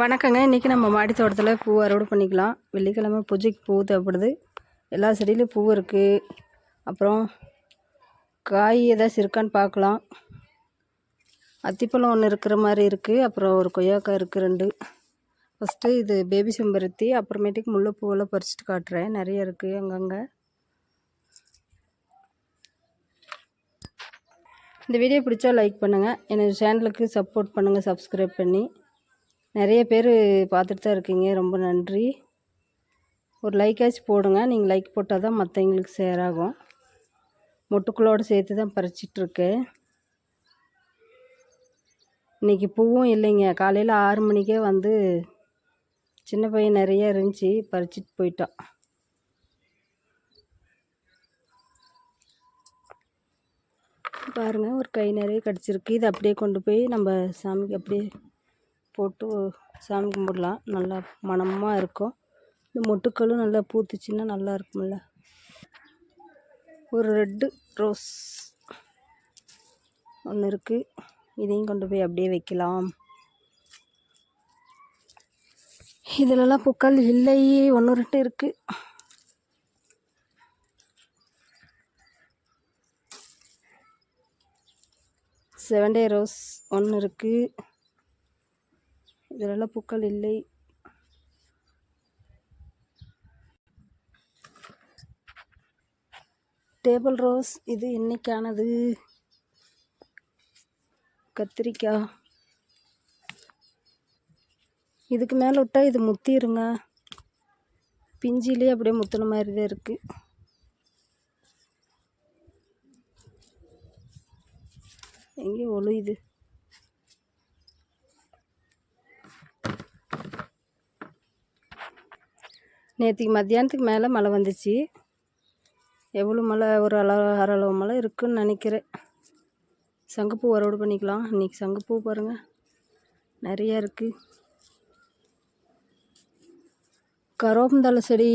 வணக்கங்க. இன்றைக்கி நம்ம மாடி தோட்டத்தில் பூ அறுவடை பண்ணிக்கலாம். வெள்ளிக்கிழமை பூஜைக்கு பூ தேவைப்படுது. எல்லா செடியிலையும் பூ இருக்குது அப்புறம் காய் ஏதாச்சும் இருக்கான்னு பார்க்கலாம். அத்திப்பழம் ஒன்று இருக்கிற மாதிரி இருக்குது அப்புறம் ஒரு கொய்யாக்காய் இருக்குது ரெண்டு. ஃபஸ்ட்டு இது பேபி செம்பருத்தி அப்புறமேட்டுக்கு முல்லைப்பூவெல்லாம் பறிச்சுட்டு காட்டுறேன். நிறைய இருக்குது அங்கங்கே. இந்த வீடியோ பிடிச்சா லைக் பண்ணுங்கள் எனது சேனலுக்கு சப்போர்ட் பண்ணுங்கள் சப்ஸ்கிரைப் பண்ணி. நிறைய பேர் பார்த்துட்டு தான் இருக்கீங்க. ரொம்ப நன்றி. ஒரு லைக்காச்சும் போடுங்க. நீங்கள் லைக் போட்டால் தான் மற்றவங்களுக்கு ஷேர் ஆகும். மொட்டுக்களோடு சேர்த்து தான் பறிச்சிட்ருக்கேன் இன்றைக்கி பூவும் இல்லைங்க. காலையில் ஆறு மணிக்கே வந்து சின்ன பையன் நிறைய இருந்துச்சு. பறிச்சிட்டு போயிட்டான். பாருங்கள் ஒரு கை நிறைய கிடச்சிருக்கு. இது அப்படியே கொண்டு போய் நம்ம சாமிக்கு அப்படியே போட்டு சாமி கும்பிட்லாம். நல்லா மணமாக இருக்கும். இந்த மொட்டுக்களும் நல்லா பூத்துச்சுன்னா நல்லா இருக்கும்ல. ஒரு ரெட்டு ரோஸ் ஒன்று இருக்குது இதையும் கொண்டு போய் அப்படியே வைக்கலாம். இதிலலாம் பூக்கள் இல்லை ஒன்று ரெண்டு இருக்குது செவன்டே ரோஸ் ஒன்று இருக்குது இதிலெல்லாம் பூக்கள் இல்லை. டேபிள் ரோஸ் இது இன்னைக்கானது கத்திரிக்காய். இதுக்கு மேலே விட்டால் இது முத்திருங்க. பிஞ்சிலே அப்படியே முத்தின மாதிரி தான் இருக்குது எங்கேயும் ஒழுகுது. நேற்றுக்கு மத்தியானத்துக்கு மேலே மழை வந்துச்சு. எவ்வளோ மழை? ஒரு அளவு அரை அளவு மழை இருக்குன்னு நினைக்கிறேன். சங்குப்பூ அறுவடை பண்ணிக்கலாம். இன்றைக்கி சங்குப்பூ பாருங்கள் நிறையா இருக்குது கரோம்பந்தலை செடி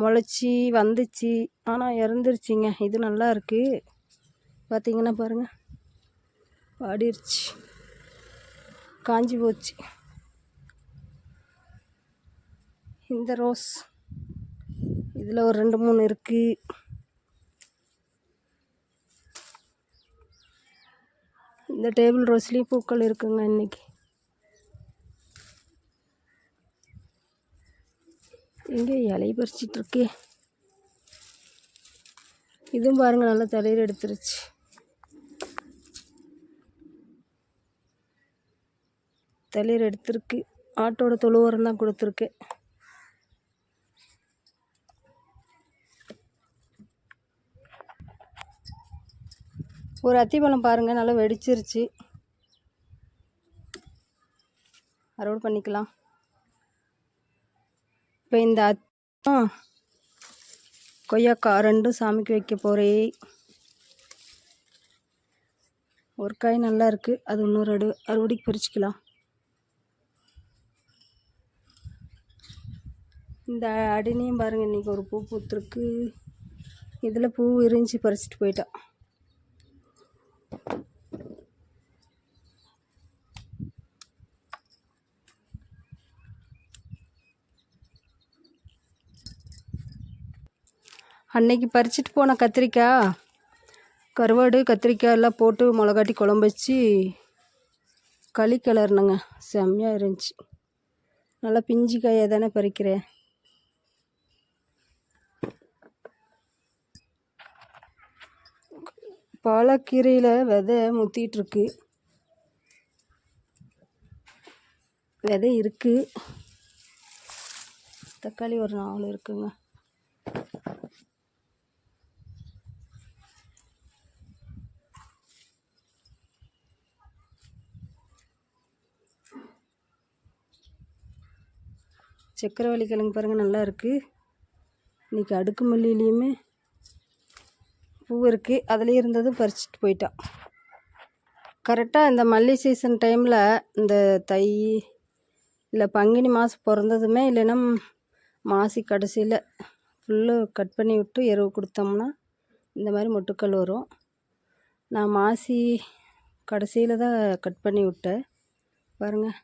முளைச்சி வந்துச்சு. ஆனால் இறந்துருச்சிங்க. இது நல்லா இருக்குது பார்த்தீங்கன்னா பாருங்கள் வாடிருச்சு காஞ்சி போச்சு. இந்த ரோஸ். இதில் ஒரு ரெண்டு மூணு இருக்குது இந்த டேபிள் ரோஸ்லேயும் பூக்கள் இருக்குங்க இன்றைக்கி எங்கே இலை பறிச்சிட்ருக்கே இதுவும் பாருங்கள் நல்லா தலையில் எடுத்துருச்சு. தலையில் எடுத்துருக்கு. ஆட்டோட தொழுவரம் தான் கொடுத்துருக்கேன். ஒரு அத்திப்பழம் பாருங்கள் நல்லா வெடிச்சிருச்சு. அறுவடை பண்ணிக்கலாம். இப்போ இந்த அத்தம் கொய்யாக்காய் ரெண்டும் சாமிக்கு வைக்க போகிறே ஒரு காய் நல்லா இருக்குது அது இன்னொரு அடு அறுவடைக்கு பறிச்சிக்கலாம் இந்த அடினையும் பாருங்கள் இன்றைக்கி ஒரு பூ பூத்துருக்கு. இதில் பூ இருந்துச்சு பறிச்சிட்டு போயிட்டான் அன்னைக்கு பறிச்சிட்டு போன கத்திரிக்காய் கருவாடு கத்திரிக்காய் எல்லாம் போட்டு மிளகாட்டி குழம்பு வச்சு களி கிளறினங்க. செம்மையாக இருந்துச்சு. நல்லா பிஞ்சு காயை தானே பறிக்கிறேன். பாலக்கீரையில் விதை முத்திகிட்ருக்கு விதை இருக்குது தக்காளி ஒரு நாலு இருக்குங்க. சக்கரவள்ளி கிழங்கு பாருங்கள் நல்லா இருக்குது இன்றைக்கி அடுக்கு மல்லியிலையுமே பூ இருக்குது அதுலேயே இருந்தது பறிச்சிட்டு போயிட்டான் கரெக்டாக இந்த மல்லி சீசன் டைமில் இந்த தை இல்லை பங்குனி மாதம் பிறந்ததுமே இல்லைன்னா மாசி கடைசியில் ஃபுல்லு கட் பண்ணி விட்டு எருவு கொடுத்தோம்னா இந்த மாதிரி மொட்டுக்கள் வரும். நான் மாசி கடைசியில் தான் கட் பண்ணி விட்டேன். பாருங்கள்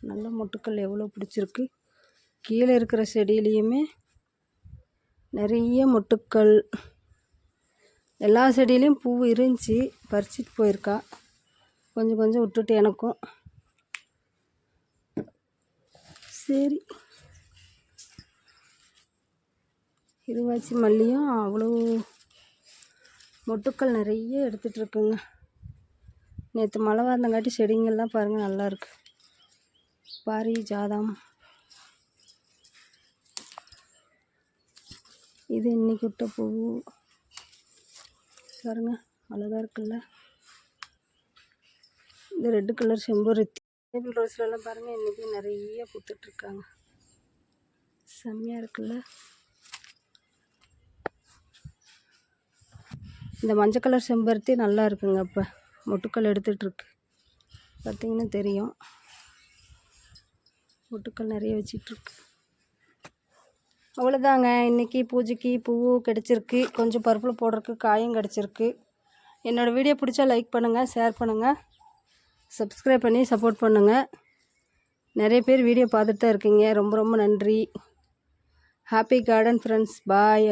நல்ல மொட்டுக்கள் எவ்வளோ பிடிச்சிருக்கு. கீழே இருக்கிற செடியிலையுமே நிறைய மொட்டுக்கள் எல்லா செடியிலையும் பூ இருந்துச்சு பறிச்சிட்டு போயிருக்கா. கொஞ்சம் கொஞ்சம் விட்டுட்டு எனக்கும். சரி. இருவாச்சி மல்லியும் அவ்வளோ மொட்டுக்கள் நிறைய எடுத்துகிட்ருக்குங்க நேற்று மழை வந்தங்காட்டி செடிங்கள்லாம் பாருங்கள் நல்லாயிருக்கு பாரி ஜாதம். இது இன்றைக்கி விட்ட பூ. பாருங்க. அழகாக இருக்குல்ல. இந்த ரெட்டு கலர் செம்பருத்தி டேபிள் ரோஸ்லலாம் பாருங்கள் இன்றைக்கி நிறைய பூத்துட்ருக்காங்க செம்மையாக இருக்குல்ல. இந்த மஞ்சள் கலர் செம்பருத்தி நல்லா இருக்குங்க இப்போ. மொட்டுக்கள் எடுத்துகிட்ருக்கு பார்த்தீங்கன்னா தெரியும். மொட்டுக்கள் நிறைய வச்சிட்ருக்கு அவ்வளோதாங்க இன்றைக்கி பூஜைக்கு பூவு கிடச்சிருக்கு. கொஞ்சம் பருப்பில் போடுறதுக்கு காயும் கிடச்சிருக்கு. என்னோடய வீடியோ பிடிச்சா லைக் பண்ணுங்கள் ஷேர் பண்ணுங்கள் சப்ஸ்கிரைப் பண்ணி சப்போர்ட் பண்ணுங்கள் நிறைய பேர் வீடியோ பார்த்துட்டு தான் இருக்கீங்க. ரொம்ப ரொம்ப நன்றி. ஹாப்பி கார்டன் ஃப்ரெண்ட்ஸ் பாய்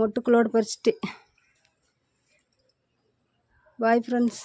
மொட்டுக்களோடு பறிச்சுட்டு. Bye friends